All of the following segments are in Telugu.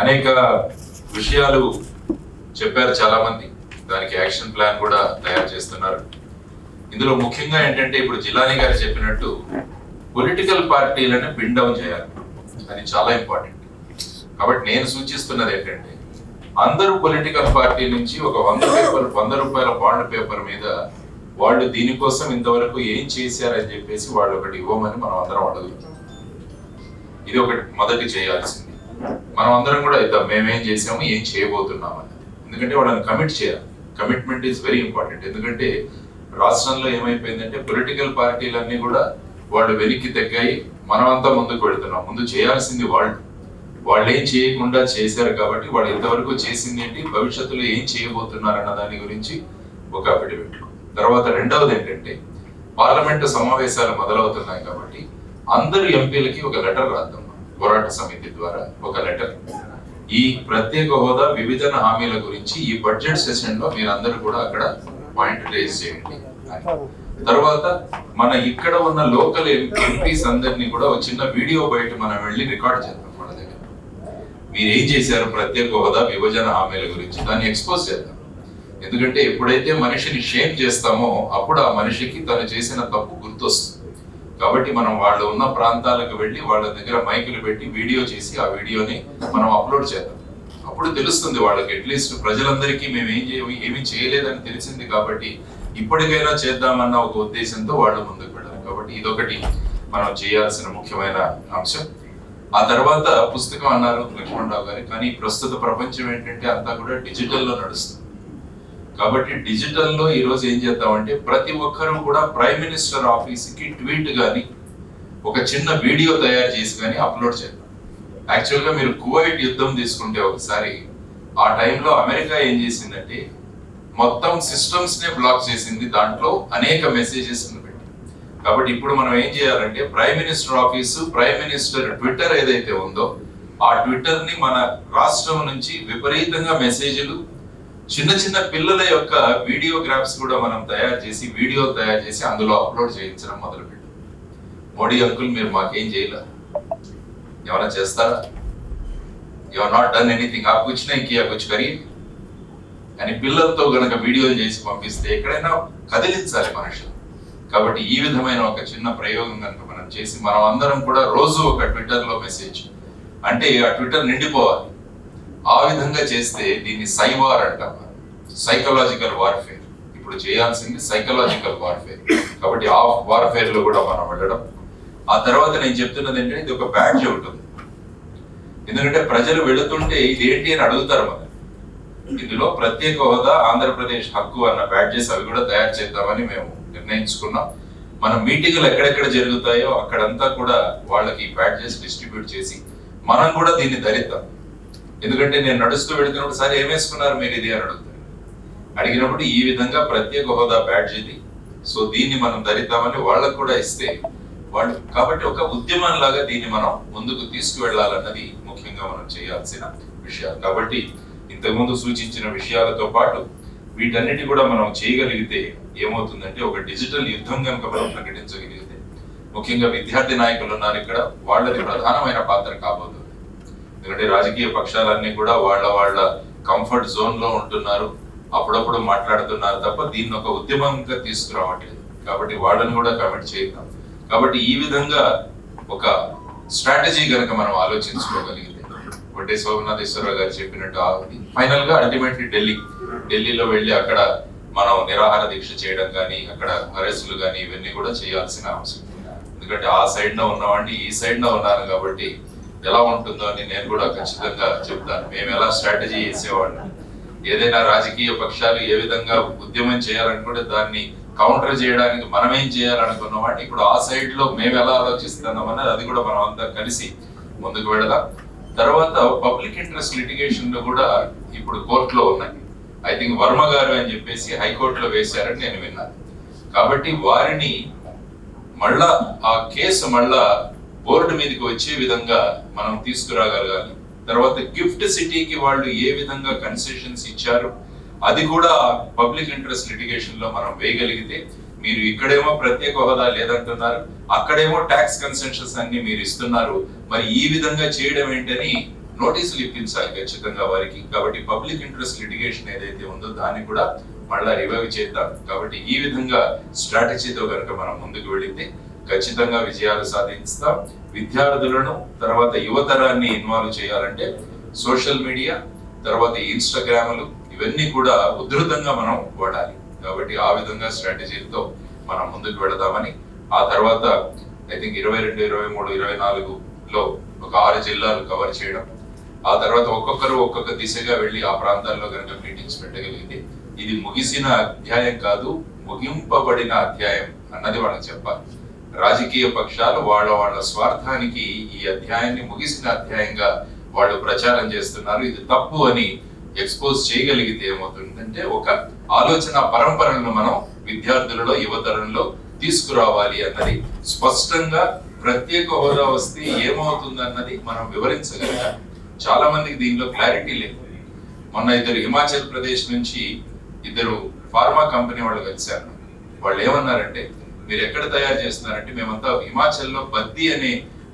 అనేక విషయాలు చెప్పారు చాలా మంది దానికి యాక్షన్ ప్లాన్ కూడా తయారు చేస్తున్నారు. ఇందులో ముఖ్యంగా ఏంటంటే ఇప్పుడు జిలానీ గారు చెప్పినట్టు పొలిటికల్ పార్టీలను పిన్ డౌన్ చేయాలి. అది చాలా ఇంపార్టెంట్. కాబట్టి నేను సూచిస్తున్నది ఏంటంటే అందరూ పొలిటికల్ పార్టీ నుంచి ఒక వంద పేపర్ వంద రూపాయల బాండ్ పేపర్ మీద వాళ్ళు దీనికోసం ఇంతవరకు ఏం చేశారని చెప్పేసి వాళ్ళు ఒకటి ఇవ్వమని మనం అందరం అడుగుతాం. ఇది ఒకటి మొదటి చేయాల్సింది. మనం అందరం కూడా ఇద్దాం. మేమేం చేసాము ఏం చేయబోతున్నాం అని ఎందుకంటే వాళ్ళని కమిట్ చేయాలి. కమిట్మెంట్ ఈస్ వెరీ ఇంపార్టెంట్ ఎందుకంటే రాష్ట్రంలో ఏమైపోయిందంటే పొలిటికల్ పార్టీలన్నీ కూడా వాళ్ళు వెనక్కి తగ్గాయి. మనమంతా ముందుకు వెళ్తున్నాం. ముందు చేయాల్సింది వాళ్ళు. వాళ్ళు ఏం చేయకుండా చేశారు కాబట్టి వాళ్ళు ఇంతవరకు చేసింది ఏంటి? భవిష్యత్తులో ఏం చేయబోతున్నారు అన్న దాని గురించి ఒక అఫిడవిట్లు తర్వాత రెండవది ఏంటంటే పార్లమెంటు సమావేశాలు మొదలవుతున్నాయి కాబట్టి అందరు ఎంపీలకి ఒక లెటర్ రాద్దాం. పోరాట సమితి ద్వారా ఒక లెటర్ ఈ ప్రత్యేక హోదా విభజన హామీల గురించి ఈ బడ్జెట్ సెషన్లో మీరందరూ కూడా అక్కడ పాయింట్ రేజ్ చేయండి. తర్వాత మన ఇక్కడ ఉన్న లోకల్ ఎంపీస్ అందరినీ కూడా ఒక చిన్న వీడియో బయట మనం వెళ్ళి రికార్డ్ చేద్దాం మన దగ్గర. మీరు ఏం చేశారు? ప్రత్యేక హోదా విభజన హామీల గురించి దాన్ని ఎక్స్పోజ్ చేద్దాం. ఎందుకంటే ఎప్పుడైతే మనిషిని షేమ్ చేస్తామో అప్పుడు ఆ మనిషికి తను చేసిన తప్పు గుర్తొస్తుంది. కాబట్టి మనం వాళ్ళు ఉన్న ప్రాంతాలకు వెళ్ళి వాళ్ళ దగ్గర మైకులు పెట్టి వీడియో చేసి ఆ వీడియోని మనం అప్లోడ్ చేద్దాం. అప్పుడు తెలుస్తుంది వాళ్ళకి అట్లీస్ట్ ప్రజలందరికీ మేము ఏం చేయ ఏమీ చేయలేదని తెలిసింది కాబట్టి ఇప్పటికైనా చేద్దామన్న ఒక ఉద్దేశంతో వాళ్ళు ముందుకు వెళ్ళారు. కాబట్టి ఇదొకటి మనం చేయాల్సిన ముఖ్యమైన అంశం. ఆ తర్వాత పుస్తకం అన్నారు లక్ష్మణరావు గారు. కానీ ప్రస్తుత ప్రపంచం ఏంటంటే అంతా కూడా డిజిటల్లో నడుస్తుంది. కాబట్టి డిజిటల్లో ఈ రోజు ఏం చేద్దామంటే ప్రతి ఒక్కరూ కూడా ప్రైమ్ మినిస్టర్ ఆఫీస్కి ట్వీట్ కానీ ఒక చిన్న వీడియో తయారు చేసి కానీ అప్లోడ్ చేద్దాం. యాక్చువల్గా మీరు కువైట్ యుద్ధం తీసుకుంటే ఒకసారి ఆ టైంలో అమెరికా ఏం చేసిందంటే మొత్తం సిస్టమ్స్ నే బ్లాక్ చేసింది దాంట్లో అనేక మెసేజెస్ కాబట్టి ఇప్పుడు మనం ఏం చేయాలంటే prime minister office prime minister twitter ఏదైతే ఉందో ఆ ట్విట్టర్ని మన రాష్ట్రం నుంచి విపరీతంగా మెసేజ్లు చిన్న చిన్న పిల్లల యొక్క వీడియోగ్రాఫ్స్ కూడా మనం తయారు చేసి వీడియో తయారు చేసి అందులో అప్లోడ్ చేయించడం మొదలు మొదలుపెట్టాం. మోడీ అంకుల్ మీరు మాకేం చేయలే? ఎవరైనా చేస్తారా? యు నాట్ డన్ ఎనీథింగ్ ఆ కుచ్ నై కియా కుచ్ కరీ అని పిల్లలతో గనక వీడియోలు చేసి పంపిస్తే ఎక్కడైనా కదిలించాలి మనుషులు. కాబట్టి ఈ విధమైన ఒక చిన్న ప్రయోగం కనుక మనం చేసి మనం అందరం కూడా రోజు ఒక ట్విట్టర్లో మెసేజ్. అంటే ఆ ట్విట్టర్ నిండిపోవాలి. ఆ విధంగా చేస్తే దీన్ని సైవార్ అంటాం. సైకలాజికల్ వార్ఫేర్ ఇప్పుడు చేయాల్సింది సైకలాజికల్ వార్ఫేర్ కాబట్టి ఆ వార్ఫేర్లో కూడా మనం వెళ్ళడం. ఆ తర్వాత నేను చెప్తున్నది ఏంటంటే ఇది ఒక బ్యాడ్జ్ ఉంటుంది ఎందుకంటే ప్రజలు వెళుతుంటే ఇది ఏంటి అని అడుగుతారు మనం ఇందులో ప్రత్యేక హోదా ఆంధ్రప్రదేశ్ హక్కు అన్న బ్యాడ్జెస్ అవి కూడా తయారు చేద్దామని మేము నిర్ణయించుకున్నాం. మన మీటింగ్లు ఎక్కడెక్కడ జరుగుతాయో అక్కడంతా కూడా వాళ్ళకి బ్యాడ్జెస్ డిస్ట్రిబ్యూట్ చేసి మనం కూడా దీన్ని ధరిద్దాం. ఎందుకంటే నేను నడుస్తూ వెళుతున్నప్పుడు సరే ఏం వేసుకున్నారు మీరు ఇది? అని అడుగుతారు. అడిగినప్పుడు ఈ విధంగా ప్రత్యేక హోదా బ్యాడ్జ్ ఇది సో దీన్ని మనం ధరిద్దామని వాళ్ళకు కూడా ఇస్తే వాళ్ళు కాబట్టి ఒక ఉద్యమం లాగా దీన్ని మనం ముందుకు తీసుకువెళ్ళాలన్నది ముఖ్యంగా మనం చేయాల్సిన విషయాలు. కాబట్టి ఇంతకుముందు సూచించిన విషయాలతో పాటు వీటన్నిటి కూడా మనం చేయగలిగితే ఏమవుతుందంటే ఒక డిజిటల్ యుద్ధం కనుక మనం ప్రకటించగలిగితే ముఖ్యంగా విద్యార్థి నాయకులు ఉన్నారు ఇక్కడ వాళ్ళది ప్రధానమైన పాత్ర కాబోతుంది. ఎందుకంటే రాజకీయ పక్షాలన్నీ కూడా వాళ్ళ వాళ్ళ కంఫర్ట్ జోన్లో ఉంటున్నారు. అప్పుడప్పుడు మాట్లాడుతున్నారు తప్ప దీన్ని ఒక ఉద్యమంగా తీసుకురావట్లేదు. కాబట్టి వాళ్ళని కూడా కమిట్ చేద్దాం. కాబట్టి ఈ విధంగా ఒక స్ట్రాటజీ కనుక మనం ఆలోచించుకోగలిగితే ఒకటే సోమనాథేశ్వరరావు గారు చెప్పినట్టు ఫైనల్గా అల్టిమేట్లీ ఢిల్లీ ఢిల్లీలో వెళ్ళి అక్కడ మనం నిరాహార దీక్ష చేయడం కానీ అక్కడ అరెస్టులు కానీ ఇవన్నీ కూడా చేయాల్సిన అవసరం. ఎందుకంటే ఆ సైడ్లో ఉన్నవాడిని ఈ సైడ్లో ఉన్నాను కాబట్టి ఎలా ఉంటుందో అని నేను కూడా ఖచ్చితంగా చెప్తాను. మేము ఎలా స్ట్రాటజీ చేసేవాళ్ళం ఏదైనా రాజకీయ పక్షాలు ఏ విధంగా ఉద్యమం చేయాలనుకుంటే దాన్ని కౌంటర్ చేయడానికి మనం ఏం చేయాలనుకున్నాం ఇప్పుడు ఆ సైడ్లో మేము ఎలా ఆలోచిస్తున్నాం అన్నది అది కూడా మనం అంతా కలిసి ముందుకు వెళదాం. తర్వాత పబ్లిక్ ఇంట్రెస్ట్ లిటిగేషన్లో కూడా ఇప్పుడు కోర్టులో ఉన్నాయి. ఐ థింక్ వర్మ గారు అని చెప్పేసి హైకోర్టులో వేశారని నేను విన్నాను. కాబట్టి వారిని మళ్ళా ఆ కేసు మళ్ళా బోర్డు మీదకి వచ్చే విధంగా మనం తీసుకురాగలగాలి. తర్వాత గిఫ్ట్ సిటీకి వాళ్ళు ఏ విధంగా కన్సెషన్స్ ఇచ్చారు అది కూడా పబ్లిక్ ఇంట్రెస్ట్ లిటిగేషన్లో మనం వేయగలిగితే మీరు ఇక్కడేమో ప్రత్యేక హోదా లేదంటున్నారు అక్కడేమో ట్యాక్స్ కన్సెషన్స్ అన్ని మీరు ఇస్తున్నారు మరి ఈ విధంగా చేయడం ఏంటని నోటీసులు ఇప్పించాలి ఖచ్చితంగా వారికి. కాబట్టి పబ్లిక్ ఇంట్రెస్ట్ లిటిగేషన్ ఏదైతే ఉందో దాన్ని కూడా మళ్ళా రివైవ్ చేద్దాం. కాబట్టి ఈ విధంగా స్ట్రాటజీతో కనుక మనం ముందుకు వెళితే ఖచ్చితంగా విజయాలు సాధిస్తాం. విద్యార్థులను తర్వాత యువతరాన్ని ఇన్వాల్వ్ చేయాలంటే సోషల్ మీడియా తర్వాత ఇన్స్టాగ్రామ్లు ఇవన్నీ కూడా ఉధృతంగా మనం వాడాలి. కాబట్టి ఆ విధంగా స్ట్రాటజీలతో మనం ముందుకు వెళదామని ఆ తర్వాత ఐ థింక్ ఇరవై రెండు ఇరవై మూడు ఇరవై నాలుగులో ఒక ఆరు జిల్లాలు కవర్ చేయడం ఆ తర్వాత ఒక్కొక్కరు ఒక్కొక్క దిశగా వెళ్ళి ఆ ప్రాంతాల్లో కనుక మీటింగ్స్ పెట్టగలిగితే ఇది ముగిసిన అధ్యాయం కాదు ముగింపబడిన అధ్యాయం అన్నది వాళ్ళకి చెప్పాలి. రాజకీయ పక్షాలు వాళ్ళ వాళ్ళ స్వార్థానికి ఈ అధ్యాయాన్ని ముగిసిన అధ్యాయంగా వాళ్ళు ప్రచారం చేస్తున్నారు. ఇది తప్పు అని ఎక్స్పోజ్ చేయగలిగితే ఏమవుతుందంటే ఒక ఆలోచన పరంపరను మనం విద్యార్థులలో యువతరంలో తీసుకురావాలి అన్నది. స్పష్టంగా ప్రత్యేక హోదా వస్తే ఏమవుతుందన్నది మనం వివరించగలిగాం. చాలా మందికి దీనిలో క్లారిటీ లేదు. మొన్న ఇద్దరు హిమాచల్ ప్రదేశ్ నుంచి ఇద్దరు ఫార్మా కంపెనీ వాళ్ళు కలిశారు. వాళ్ళు ఏమన్నారంటే మీరు ఎక్కడ తయారు చేస్తున్నారంటే మేమంతా హిమాచల్లో బద్ది అనే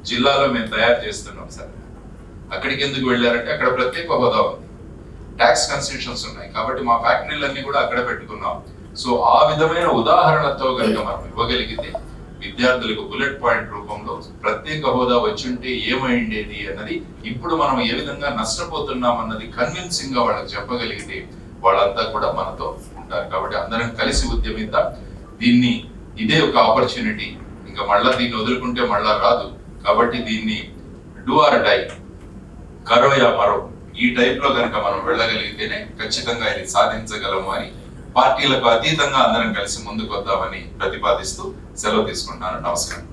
జిల్లాలో మేము తయారు చేస్తున్నాం సార్. అక్కడికి ఎందుకు వెళ్ళారంటే అక్కడ ప్రత్యేక హోదా ఉంది. ట్యాక్స్ కన్సెషన్స్ ఉన్నాయి. కాబట్టి మా ఫ్యాక్టరీలన్నీ కూడా అక్కడ పెట్టుకున్నాం. సో ఆ విధమైన ఉదాహరణతో కనుక మనం ఇవ్వగలిగితే విద్యార్థులకు బుల్లెట్ పాయింట్ రూపంలో ప్రత్యేక హోదా వచ్చుంటే ఏమైండేది అన్నది ఇప్పుడు మనం ఏ విధంగా నష్టపోతున్నాం అన్నది కన్విన్సింగ్గా వాళ్ళకి చెప్పగలిగితే వాళ్ళంతా కూడా మనతో ఉంటారు. కాబట్టి అందరం కలిసి ఉద్యమిద్దాం. దీన్ని ఇదే ఒక ఆపర్చునిటీ ఇంకా మళ్ళా దీన్ని వదులుకుంటే మళ్ళా రాదు. కాబట్టి దీన్ని డూ ఆర్ డై కరో యా మరో. ఈ టైప్లో కనుక మనం వెళ్ళగలిగితేనే ఖచ్చితంగా ఇది సాధించగలము అని పార్టీలకు అతీతంగా అందరం కలిసి ముందుకు వద్దామని ప్రతిపాదిస్తూ సెలవు తీసుకుంటున్నాను. నమస్కారం.